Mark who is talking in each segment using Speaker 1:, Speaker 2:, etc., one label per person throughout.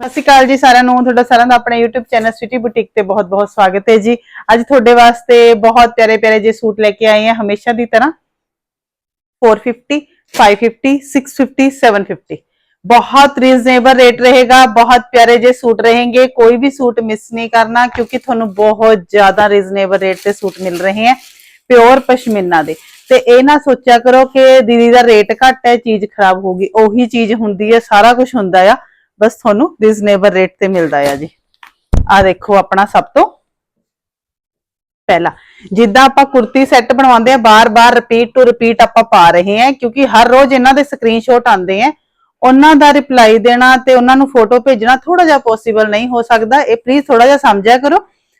Speaker 1: ਸਤਿ ਸ਼੍ਰੀ ਅਕਾਲ ਜੀ ਸਾਰਿਆਂ ਨੂੰ ਤੁਹਾਡਾ ਸਾਰਿਆਂ ਦਾ ਆਪਣੇ YouTube ਚੈਨਲ ਸਿਟੀ ਬੁਟੀਕ ਤੇ ਬਹੁਤ-ਬਹੁਤ ਸਵਾਗਤ ਹੈ ਜੀ ਅੱਜ ਤੁਹਾਡੇ ਵਾਸਤੇ ਬਹੁਤ ਪਿਆਰੇ-ਪਿਆਰੇ ਜਿਹੇ ਸੂਟ ਲੈ ਕੇ ਆਏ ਹਾਂ ਹਮੇਸ਼ਾ ਦੀ ਤਰ੍ਹਾਂ 450 550 650 750 बहुत ਰੀਜ਼ਨੇਬਲ ਰੇਟ ਰਹੇਗਾ ਬਹੁਤ ਪਿਆਰੇ ਜਿਹੇ ਸੂਟ रहेंगे ਕੋਈ ਵੀ ਸੂਟ ਮਿਸ ਨਹੀਂ ਕਰਨਾ ਕਿਉਂਕਿ ਤੁਹਾਨੂੰ ਬਹੁਤ ਜ਼ਿਆਦਾ ਰੀਜ਼ਨੇਬਲ ਰੇਟ ਤੇ ਸੂਟ ਮਿਲ ਰਹੇ ਹੈ ਪਿਓਰ ਪਸ਼ਮੀਨਾ ਦੇ ਤੇ ਇਹ ਨਾ ਸੋਚਿਆ ਕਰੋ ਕਿ ਦੀਦੀ ਦਾ ਰੇਟ ਘੱਟ ਹੈ ਚੀਜ਼ ਖਰਾਬ ਹੋਗੀ ਉਹੀ ਚੀਜ਼ ਹੁੰਦੀ ਹੈ ਸਾਰਾ ਕੁਝ ਹੁੰਦਾ ਆ ਬਸ ਤੁਹਾਨੂੰ ਰੀਜ਼ਨੇਬਲ ਰੇਟ ਤੇ ਮਿਲਦਾ ਆ ਜੀ। ਆ ਦੇਖੋ ਆਪਣਾ ਸਭ ਤੋਂ ਪਹਿਲਾ। ਜਿੱਦਾਂ ਆਪਾਂ ਕੁਰਤੀ ਸੈੱਟ ਬਣਵਾਉਂਦੇ ਆ, ਬਾਰ-ਬਾਰ ਰਿਪੀਟ ਟੂ ਰਿਪੀਟ ਆਪਾਂ ਪਾ ਰਹੇ ਹਾਂ ਕਿਉਂਕਿ ਹਰ ਰੋਜ਼ ਇਹਨਾਂ ਦੇ ਸਕਰੀਨਸ਼ਾਟ ਆਉਂਦੇ ਆ। ਉਹਨਾਂ ਦਾ ਰਿਪਲਾਈ ਦੇਣਾ ਤੇ ਉਹਨਾਂ ਨੂੰ ਫੋਟੋ ਭੇਜਣਾ ਥੋੜਾ ਜਿਹਾ ਪੋਸੀਬਲ ਨਹੀਂ ਹੋ ਸਕਦਾ। ਇਹ ਪਲੀਜ਼ ਥੋੜਾ ਜਿਹਾ ਸਮਝਿਆ ਕਰੋ।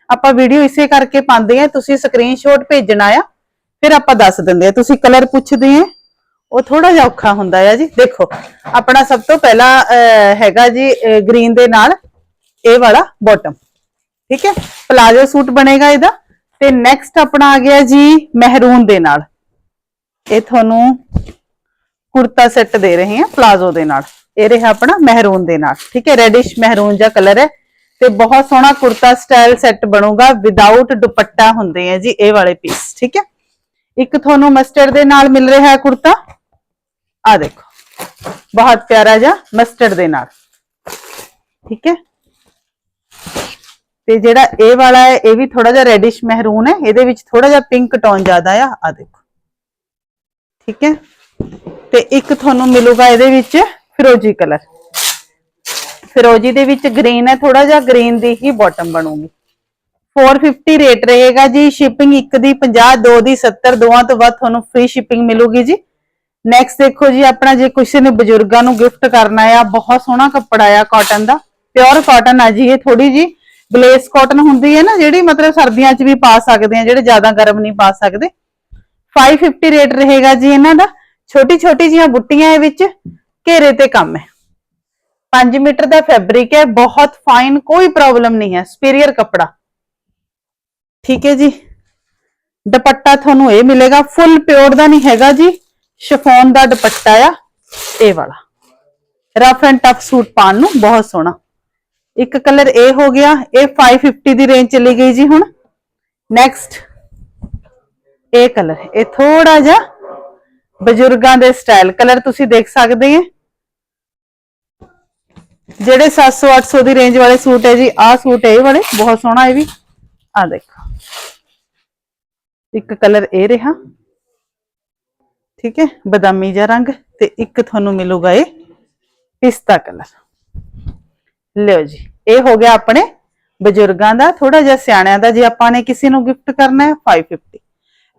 Speaker 1: ਆਪਾਂ ਵੀਡੀਓ ਇਸੇ ਕਰਕੇ ਪਾਉਂਦੇ ਆ, ਤੁਸੀਂ ਸਕਰੀਨਸ਼ਾਟ ਭੇਜਣਾ ਆ, ਫਿਰ ਆਪਾਂ ਦੱਸ ਦਿੰਦੇ ਆ। ਤੁਸੀਂ ਕਲਰ ਪੁੱਛਦੇ ਆ। ਉਹ ਥੋੜਾ ਜਿਹਾ ਔਖਾ ਹੁੰਦਾ ਆ ਜੀ। ਦੇਖੋ ਆਪਣਾ ਸਭ ਤੋਂ ਪਹਿਲਾ ਅਹ, ਹੈਗਾ ਜੀ ਗ੍ਰੀਨ ਦੇ ਨਾਲ ਇਹ ਵਾਲਾ ਬਾਟਮ ਠੀਕ ਹੈ? ਪਲਾਜੋ ਸੂਟ ਬਣੇਗਾ ਇਹਦਾ। ਤੇ ਨੈਕਸਟ ਆਪਣਾ ਆ ਗਿਆ ਜੀ ਮਹਿਰੂਨ ਦੇ ਨਾਲ। ਇਹ ਤੁਹਾਨੂੰ ਕੁਰਤਾ ਸੈੱਟ ਦੇ ਰਹੇ ਹਾਂ ਪਲਾਜ਼ੋ ਦੇ ਨਾਲ। ਇਹ ਰਿਹਾ ਆਪਣਾ ਮਹਿਰੂਨ ਦੇ ਨਾਲ। ਠੀਕ ਹੈ? ਰੈਡਿਸ਼ ਮਹਿਰੂਨ ਜਿਹਾ ਕਲਰ ਹੈ। ਤੇ ਬਹੁਤ ਸੋਹਣਾ ਕੁਰਤਾ ਸਟਾਈਲ ਸੈੱਟ ਬਣੂਗਾ ਵਿਦਆਊਟ ਦੁਪੱਟਾ ਹੁੰਦੇ ਆ ਜੀ ਇਹ ਵਾਲੇ ਪੀਸ ਠੀਕ ਹੈ? ਇੱਕ ਤੁਹਾਨੂੰ ਮਸਟਰਡ ਦੇ ਨਾਲ ਮਿਲ ਰਿਹਾ ਹੈ ਕੁਰਤਾ ਆ ਦੇਖੋ। ਬਹੁਤ ਪਿਆਰਾ ਜਿਹਾ ਮਸਟਰਡ ਦੇ ਨਾਲ। ਠੀਕ ਹੈ? ਤੇ ਜਿਹੜਾ ਇਹ ਵਾਲਾ ਹੈ, ਇਹ ਵੀ ਥੋੜਾ ਜਿਹਾ ਰੈਡਿਸ਼ ਮਹਿਰੂਨ ਹੈ। ਇਹਦੇ ਵਿੱਚ ਥੋੜਾ ਜਿਹਾ ਪਿੰਕ ਟੋਨ ਜ਼ਿਆਦਾ ਆ। ਆ ਦੇਖੋ। ਠੀਕ ਹੈ? ਤੇ ਇੱਕ ਤੁਹਾਨੂੰ ਮਿਲੂਗਾ ਇਹਦੇ ਵਿੱਚ ਫਿਰੋਜੀ ਕਲਰ। ਫਿਰੋਜੀ ਦੇ ਵਿੱਚ ਗ੍ਰੀਨ ਹੈ ਥੋੜਾ ਜਿਹਾ ਗ੍ਰੀਨ ਦੀ ਹੀ ਬਾਟਮ ਬਣੂਗੀ। 450 ਰੇਟ ਰਹੇਗਾ ਜੀ। ਸ਼ਿਪਿੰਗ ਇੱਕ ਦੀ 50 ਦੋ ਦੀ 70 ਦੋਵਾਂ ਤੋਂ ਬਾਅਦ ਤੁਹਾਨੂੰ ਫ੍ਰੀ ਸ਼ਿਪਿੰਗ ਮਿਲੂਗੀ ਜੀ। ਨੈਕਸਟ ਦੇਖੋ ਜੀ, ਆਪਣਾ ਜੇ ਕਿਸੇ ਨੇ ਬਜ਼ੁਰਗਾਂ ਨੂੰ ਗਿਫਟ ਕਰਨਾ ਆ, ਬਹੁਤ ਸੋਹਣਾ ਕੱਪੜਾ ਆ ਕਾਟਨ ਦਾ ਪਿਓਰ ਕਾਟਨ ਆ ਜੀ, ਇਹ ਥੋੜੀ ਜੀ ਗਲੇਸ ਕਾਟਨ ਹੁੰਦੀ ਹੈ ਨਾ, ਜਿਹੜੀ ਮਤਲਬ ਸਰਦੀਆਂ 'ਚ ਵੀ ਪਾ ਸਕਦੇ ਆ, ਜਿਹੜੇ ਜ਼ਿਆਦਾ ਗਰਮ ਨਹੀਂ ਪਾ ਸਕਦੇ। 550 ਰੇਟ ਰਹੇਗਾ ਜੀ ਇਹਨਾਂ ਦਾ, ਛੋਟੀ ਛੋਟੀ ਜੀਆਂ ਬੁੱਟੀਆਂ ਇਹ ਵਿੱਚ, ਘੇਰੇ ਤੇ ਕੰਮ ਹੈ। 5 ਮੀਟਰ ਦਾ ਫੈਬਰਿਕ ਹੈ, ਬਹੁਤ ਫਾਈਨ ਕੋਈ ਪ੍ਰੋਬਲਮ ਨਹੀਂ ਹੈ ਸੁਪੀਰੀਅਰ ਕੱਪੜਾ। ਠੀਕ ਹੈ ਜੀ। ਦੁਪੱਟਾ ਤੁਹਾਨੂੰ ਇਹ ਮਿਲੇਗਾ ਫੁੱਲ ਪਿਓਰ ਦਾ ਨਹੀਂ ਹੈਗਾ ਜੀ। ਸ਼ਫੋਨ ਦਾ ਦੁਪੱਟਾ ਆ, ਇਹ ਵਾਲਾ। ਰਫ ਐਂਡ ਟਫ ਸੂਟ ਪਾਉਣ ਨੂੰ ਬਹੁਤ ਸੋਹਣਾ। ਇੱਕ ਕਲਰ ਇਹ ਹੋ ਗਿਆ, ਇਹ 550 ਦੀ ਰੇਂਜ ਚਲੀ ਗਈ ਜੀ ਹੁਣ। ਨੈਕਸਟ ਇਹ ਕਲਰ। ਇਹ ਥੋੜਾ ਜਿਹਾ ਬਜ਼ੁਰਗਾਂ ਦੇ ਸਟਾਈਲ ਕਲਰ ਤੁਸੀਂ ਦੇਖ ਸਕਦੇ ਹੋ ਜਿਹੜੇ 700 800 ਦੀ ਰੇਂਜ ਵਾਲੇ ਸੂਟ ਹੈ ਜੀ, ਆਹ ਸੂਟ ਹੈ ਇਹ ਵਾਲੇ, ਬਹੁਤ ਸੋਹਣਾ ਇਹ ਵੀ। ਆ ਦੇਖੋ। ਇੱਕ ਕਲਰ ਇਹ ਰਿਹਾ। ਠੀਕ ਹੈ? ਬਦਾਮੀ ਜਿਹਾ ਰੰਗ ਤੇ ਇੱਕ ਤੁਹਾਨੂੰ ਮਿਲੂਗਾ ਇਹ ਪਿਸਤਾ ਕਲਰ। ਲਿਓ ਜੀ, ਇਹ ਹੋ ਗਿਆ ਆਪਣੇ ਬਜ਼ੁਰਗਾਂ ਦਾ ਥੋੜਾ ਜਿਹਾ ਸਿਆਣਿਆਂ ਦਾ, ਜੇ ਆਪਾਂ ਨੇ ਕਿਸੇ ਨੂੰ ਗਿਫਟ ਕਰਨਾ ਹੈ 550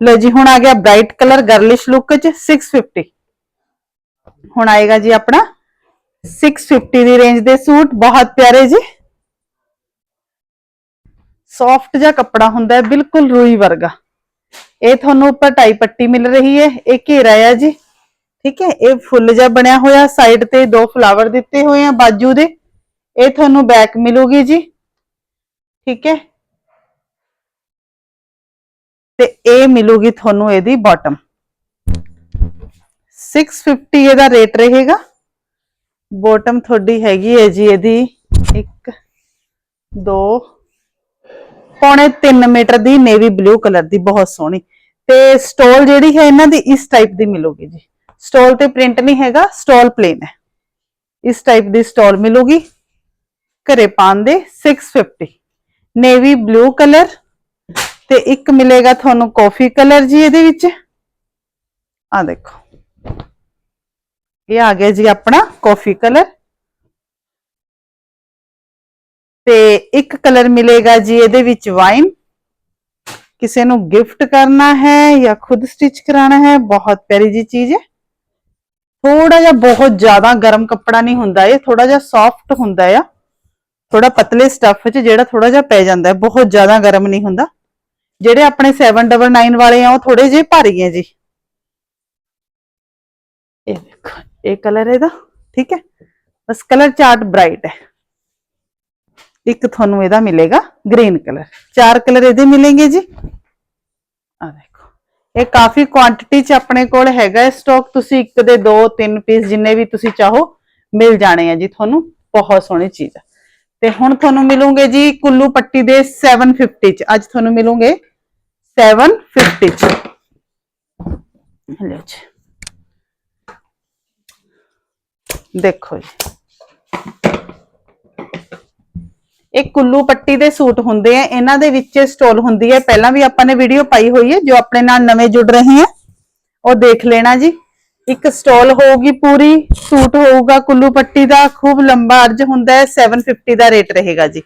Speaker 1: ਲਓ ਜੀ, ਹੁਣ ਆ ਗਿਆ ਬ੍ਰਾਈਟ ਕਲਰ ਗਰਲਿਸ਼ ਲੁੱਕ ਚ 650 ਹੁਣ ਆਏਗਾ ਜੀ ਆਪਣਾ 650 ਦੀ ਰੇਂਜ ਦੇ ਸੂਟ, ਬਹੁਤ ਪਿਆਰੇ ਜੀ। ਸੌਫਟ ਜਿਹਾ ਕੱਪੜਾ ਹੁੰਦਾ ਹੈ, ਬਿਲਕੁਲ ਰੂਈ ਵਰਗਾ। ਇਹ ਤੁਹਾਨੂੰ ਉੱਪਰ ਟਾਈ ਪੱਟੀ ਮਿਲ ਰਹੀ ਹੈ, ਇਹ ਘੇਰਾ ਹੈ ਜੀ। ਠੀਕ ਹੈ, ਇਹ ਫੁੱਲ ਜਿਹਾ ਬਣਿਆ ਹੋਇਆ ਸਾਈਡ ਤੇ ਦੋ ਫਲਾਵਰ ਦਿੱਤੇ ਹੋਏ ਆ ਬਾਜੂ ਦੇ। ਇਹ ਤੁਹਾਨੂੰ ਬੈਕ ਮਿਲੂਗੀ ਜੀ। ਠੀਕ ਹੈ। ਤੇ ਇਹ ਮਿਲੂਗੀ ਤੁਹਾਨੂੰ ਇਹਦੀ ਬਾਟਮ 650 ਇਹਦਾ ਰੇਟ ਰਹੇਗਾ। ਬਾਟਮ ਤੁਹਾਡੀ ਹੈਗੀ ਹੈ ਜੀ ਇਹਦੀ 1 2 ਪੌਣੇ 3 ਮੀਟਰ ਦੀ ਨੇਵੀ ਬਲੂ ਕਲਰ ਦੀ, ਬਹੁਤ ਸੋਹਣੀ। ਤੇ ਸਟੋਲ ਜਿਹੜੀ ਹੈ, ਇਹਨਾਂ ਦੀ ਇਸ ਟਾਈਪ ਦੀ ਮਿਲੂਗੀ ਜੀ। ਸਟੋਲ ਤੇ ਪ੍ਰਿੰਟ ਨਹੀਂ ਹੈਗਾ, ਸਟੋਲ ਪਲੇਨ ਹੈ। ਇਸ ਟਾਈਪ ਦੀ ਸਟੋਲ ਮਿਲੂਗੀ। ਘਰੇ ਪਾਉਣ ਦੇ 650 ਨੇਵੀ ਬਲੂ ਕਲਰ। ਤੇ ਇੱਕ ਮਿਲੇਗਾ ਤੁਹਾਨੂੰ ਕਾਫੀ ਕਲਰ ਜੀ ਇਹਦੇ ਵਿੱਚ। ਆ ਦੇਖੋ। ਇਹ ਆ ਗਿਆ ਜੀ ਆਪਣਾ ਕਾਫੀ ਕਲਰ। ਤੇ ਇੱਕ ਕਲਰ ਮਿਲੇਗਾ ਜੀ ਇਹਦੇ ਵਿੱਚ ਵਾਈਨ। ਕਿਸੇ ਨੂੰ ਗਿਫਟ ਕਰਨਾ ਹੈ ਜਾਂ ਖੁਦ ਸਟਿਚ ਕਰਾਣਾ ਹੈ, ਬਹੁਤ ਪਿਆਰੀ ਜੀ ਚੀਜ਼ ਹੈ। ਥੋੜਾ ਜਿਹਾ ਬਹੁਤ ਜ਼ਿਆਦਾ ਗਰਮ ਕੱਪੜਾ ਨਹੀਂ ਹੁੰਦਾ ਇਹ ਥੋੜਾ ਜਿਹਾ ਸੌਫਟ ਹੁੰਦਾ ਆ। ਥੋੜਾ ਪਤਲੇ ਸਟੱਫ 'ਚ ਜਿਹੜਾ ਥੋੜਾ ਜਿਹਾ ਪੈ ਜਾਂਦਾ ਹੈ, ਬਹੁਤ ਜ਼ਿਆਦਾ ਗਰਮ ਨਹੀਂ ਹੁੰਦਾ। ਜਿਹੜੇ ਆਪਣੇ 799 ਵਾਲੇ ਆ, ਉਹ ਥੋੜੇ ਜਿਹੇ ਭਾਰੀ ਹੈ ਜੀ। ਇਹ ਦੇਖੋ ਇਹ ਕਲਰ ਇਹਦਾ, ਠੀਕ ਹੈ? ਬਸ ਕਲਰ ਚਾਰਟ ਬ੍ਰਾਈਟ ਹੈ। ਇੱਕ ਤੁਹਾਨੂੰ ਇਹਦਾ ਮਿਲੇਗਾ ਗ੍ਰੀਨ ਕਲਰ। ਚਾਰ ਕਲਰ ਇਹਦੇ ਮਿਲेंगे ਜੀ। ਆ ਦੇਖੋ। ਇਹ ਕਾਫੀ ਕੁਆਂਟੀਟੀ ਚ ਆਪਣੇ ਕੋਲ ਹੈਗਾ ਸਟਾਕ ਤੁਸੀਂ ਇੱਕ ਦੇ ਦੋ, ਤਿੰਨ ਪੀਸ ਜਿੰਨੇ ਵੀ ਤੁਸੀਂ ਚਾਹੋ ਮਿਲ ਜਾਣੇ ਆ ਜੀ ਤੁਹਾਨੂੰ। ਬਹੁਤ ਸੋਹਣੀ ਚੀਜ਼ ਆ। ਤੇ ਹੁਣ ਤੁਹਾਨੂੰ ਮਿਲੂਗੇ ਜੀ ਕੁੱਲੂ ਪੱਟੀ ਦੇ 750 ਚ। ਅੱਜ ਤੁਹਾਨੂੰ ਮਿਲੂਗੇ 750 ਚ। ਲਓ ਜੀ। ਦੇਖੋ ਜੀ। ਇਹ ਕੁੱਲੂ ਪੱਟੀ ਦੇ ਸੂਟ ਹੁੰਦੇ ਆ, ਇਹਨਾਂ ਦੇ ਵਿੱਚ ਸਟੋਲ ਹੁੰਦੀ ਹੈ ਪਹਿਲਾਂ ਵੀ ਆਪਾਂ ਨੇ ਵੀਡੀਓ ਪਾਈ ਹੋਈ ਹੈ ਜੋ ਆਪਣੇ ਨਾਲ ਨਵੇਂ ਜੁੜ ਰਹੇ ਹੈ ਉਹ ਦੇਖ ਲੈਣਾ ਜੀ। ਇੱਕ ਸਟਾਲ ਹੋਊਗੀ ਪੂਰੀ, ਸੂਟ ਹੋਊਗਾ ਕੁੱਲੂ ਪੱਟੀ ਦਾ, ਖੂਬ ਲੰਬਾ ਅਰਜ ਹੁੰਦਾ ਹੈ 750 ਦਾ ਰੇਟ ਰਹੇਗਾ ਜੀ।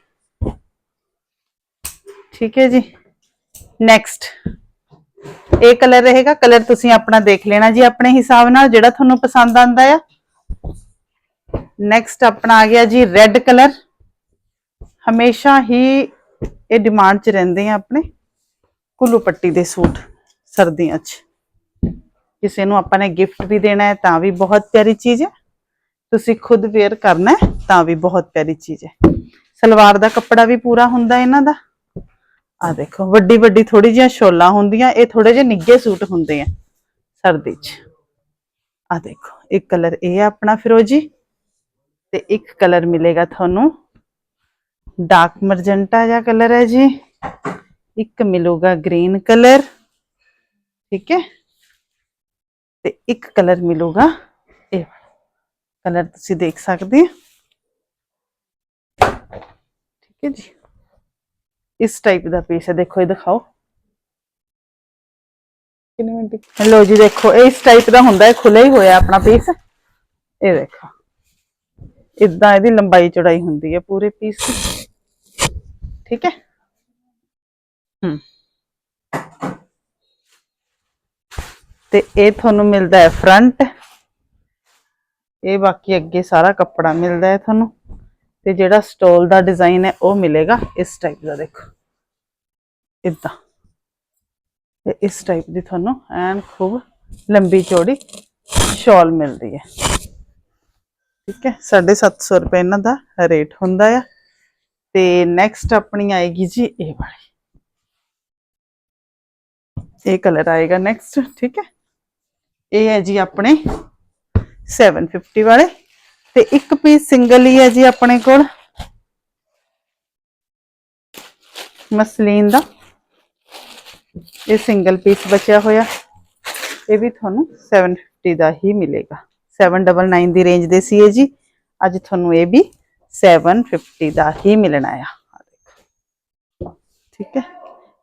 Speaker 1: ਠੀਕ ਹੈ ਜੀ। ਨੈਕਸਟ ਇਹ ਕਲਰ ਰਹੇਗਾ ਕਲਰ ਤੁਸੀਂ ਆਪਣਾ ਦੇਖ ਲੈਣਾ ਜੀ, ਆਪਣੇ ਹਿਸਾਬ ਨਾਲ, ਜਿਹੜਾ ਤੁਹਾਨੂੰ ਪਸੰਦ ਆਂਦਾ ਆ। ਨੈਕਸਟ ਆਪਣਾ ਆ ਗਿਆ ਜੀ ਰੈੱਡ ਕਲਰ ਹਮੇਸ਼ਾ ਹੀ ਇਹ ਡਿਮਾਂਡ 'ਚ ਰਹਿੰਦੇ ਆ ਆਪਣੇ ਕੁੱਲੂ ਪੱਟੀ ਦੇ ਸੂਟ ਸਰਦੀਆਂ 'ਚ। ਕਿਸੇ ਨੂੰ ਆਪਾਂ ਨੇ ਗਿਫਟ ਵੀ ਦੇਣਾ ਹੈ ਤਾਂ ਵੀ ਬਹੁਤ ਪਿਆਰੀ ਚੀਜ਼ ਹੈ। ਤੁਸੀਂ ਖੁਦ ਵੇਅਰ ਕਰਨਾ ਹੈ ਤਾਂ ਵੀ ਬਹੁਤ ਪਿਆਰੀ ਚੀਜ਼ ਹੈ। ਸਲਵਾਰ ਦਾ ਕੱਪੜਾ ਵੀ ਪੂਰਾ ਹੁੰਦਾ ਇਹਨਾਂ ਦਾ। ਆ ਦੇਖੋ ਵੱਡੀ ਵੱਡੀ ਥੋੜੀ ਜਿਹੀਆਂ ਸ਼ੋਲਾਂ ਹੁੰਦੀਆਂ, ਇਹ ਥੋੜੇ ਜਿਹੇ ਨਿੱਗੇ ਸੂਟ ਹੁੰਦੇ ਆ ਸਰਦੀ 'ਚ। ਆ ਦੇਖੋ, ਇੱਕ ਕਲਰ ਇਹ ਹੈ ਆਪਣਾ ਫਿਰੋਜੀ ਤੇ ਇੱਕ ਕਲਰ ਮਿਲੇਗਾ ਤੁਹਾਨੂੰ ਡਾਰਕ ਮਰਜੈਂਟਾ ਜਿਹਾ ਕਲਰ ਹੈ ਜੀ। ਇੱਕ ਮਿਲੂਗਾ ਗ੍ਰੀਨ ਕਲਰ ਠੀਕ ਹੈ। ਤੇ ਇੱਕ ਕਲਰ ਮਿਲੂਗਾ ਇਹ ਕਲਰ ਤੁਸੀਂ ਦੇਖ ਸਕਦੇ ਹੋ। ਠੀਕ ਹੈ ਜੀ। ਇਸ ਟਾਈਪ ਦਾ ਪੀਸ ਹੈ। ਦੇਖੋ ਇਹ ਦਿਖਾਓ। ਕਿੰਨੇ ਮਿੰਟ ਲੋ ਜੀ ਦੇਖੋ ਇਹ ਇਸ ਟਾਈਪ ਦਾ ਹੁੰਦਾ ਹੈ। ਖੁੱਲਾ ਹੀ ਹੋਇਆ ਆਪਣਾ ਪੀਸ ਇਹ ਦੇਖੋ। ਇਦਾਂ ਇਹਦੀ ਲੰਬਾਈ ਚੌੜਾਈ ਹੁੰਦੀ ਹੈ ਪੂਰੇ ਪੀਸ ਦੀ। ਠੀਕ ਹੈ? ਹਮ ਤੇ ਇਹ ਤੁਹਾਨੂੰ ਮਿਲਦਾ ਹੈ ਫਰੰਟ ਇਹ ਬਾਕੀ ਅੱਗੇ ਸਾਰਾ ਕੱਪੜਾ ਮਿਲਦਾ ਹੈ ਤੁਹਾਨੂੰ। ਤੇ ਜਿਹੜਾ ਸਟੋਲ ਦਾ ਡਿਜ਼ਾਈਨ ਹੈ ਉਹ ਮਿਲੇਗਾ ਇਸ ਟਾਈਪ ਦਾ ਦੇਖੋ। ਇਦਾਂ। ਤੇ ਇਸ ਟਾਈਪ ਦੀ ਤੁਹਾਨੂੰ ਐਨ ਖੂਬ ਲੰਬੀ ਚੌੜੀ ਸ਼ਾਲ ਮਿਲਦੀ ਹੈ। ਠੀਕ ਹੈ? 750 ਰੁਪਏ ਇਹਨਾਂ ਦਾ ਰੇਟ ਹੁੰਦਾ ਆ। ਤੇ ਨੈਕਸਟ ਆਪਣੀ ਆਏਗੀ ਜੀ ਇਹ ਵਾਲੀ। ਇਹ ਕਲਰ ਆਏਗਾ ਨੈਕਸਟ ਠੀਕ ਹੈ? ਇਹ ਹੈ ਜੀ ਆਪਣੇ 750 ਵਾਲੇ ਤੇ ਇੱਕ ਪੀਸ ਸਿੰਗਲ ਹੀ ਹੈ ਜੀ ਆਪਣੇ ਕੋਲ। ਮਸਲੀਨ ਦਾ। ਇਹ ਸਿੰਗਲ ਪੀਸ ਬਚਿਆ ਹੋਇਆ। ਇਹ ਵੀ ਤੁਹਾਨੂੰ 750 ਦਾ ਹੀ ਮਿਲੇਗਾ। 799 ਦੀ ਰੇਂਜ ਦੇ ਸੀ ਇਹ ਜੀ। ਅੱਜ ਤੁਹਾਨੂੰ ਇਹ ਵੀ 750 ਦਾ ਹੀ ਮਿਲਣਾ ਆ। ਠੀਕ ਹੈ?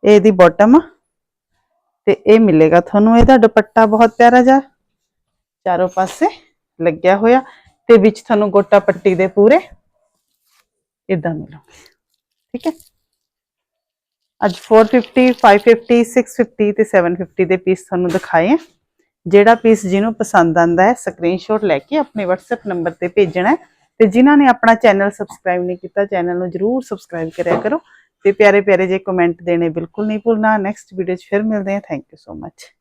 Speaker 1: ਇਹ ਦੀ ਬਾਟਮ ਤੇ ਇਹ ਮਿਲੇਗਾ ਤੁਹਾਨੂੰ। ਇਹਦਾ ਦੁਪੱਟਾ ਬਹੁਤ ਪਿਆਰਾ ਜਿਹਾ। ਚਾਰੋਂ ਪਾਸੇ ਲੱਗਿਆ ਹੋਇਆ। ਤੇ ਵਿੱਚ ਤੁਹਾਨੂੰ ਗੋਟਾ ਪੱਟੀ ਦੇ ਪੂਰੇ ਇਦਾਂ ਮਿਲੂਗੇ ਠੀਕ ਹੈ? ਅੱਜ 450 550 650 ਤੇ 750 ਦੇ ਪੀਸ ਤੁਹਾਨੂੰ ਦਿਖਾਏ ਆ। ਜਿਹੜਾ ਪੀਸ ਜਿਹਨੂੰ ਪਸੰਦ ਆਂਦਾ ਹੈ ਸਕਰੀਨਸ਼ਾਟ ਲੈ ਕੇ ਆਪਣੇ WhatsApp ਨੰਬਰ ਤੇ ਭੇਜਣਾ ਹੈ। ਤੇ ਜਿਨ੍ਹਾਂ ਨੇ ਆਪਣਾ ਚੈਨਲ ਸਬਸਕ੍ਰਾਈਬ ਨਹੀਂ ਕੀਤਾ, ਚੈਨਲ ਨੂੰ ਜਰੂਰ ਸਬਸਕ੍ਰਾਈਬ ਕਰਿਆ ਕਰੋ ਤੇ ਪਿਆਰੇ ਪਿਆਰੇ ਜੇ ਕਮੈਂਟ ਦੇਣੇ ਬਿਲਕੁਲ ਨਹੀਂ ਭੁੱਲਣਾ ਨੈਕਸਟ ਵੀਡੀਓ 'ਚ ਫਿਰ ਮਿਲਦੇ ਹਾਂ। Thank you so much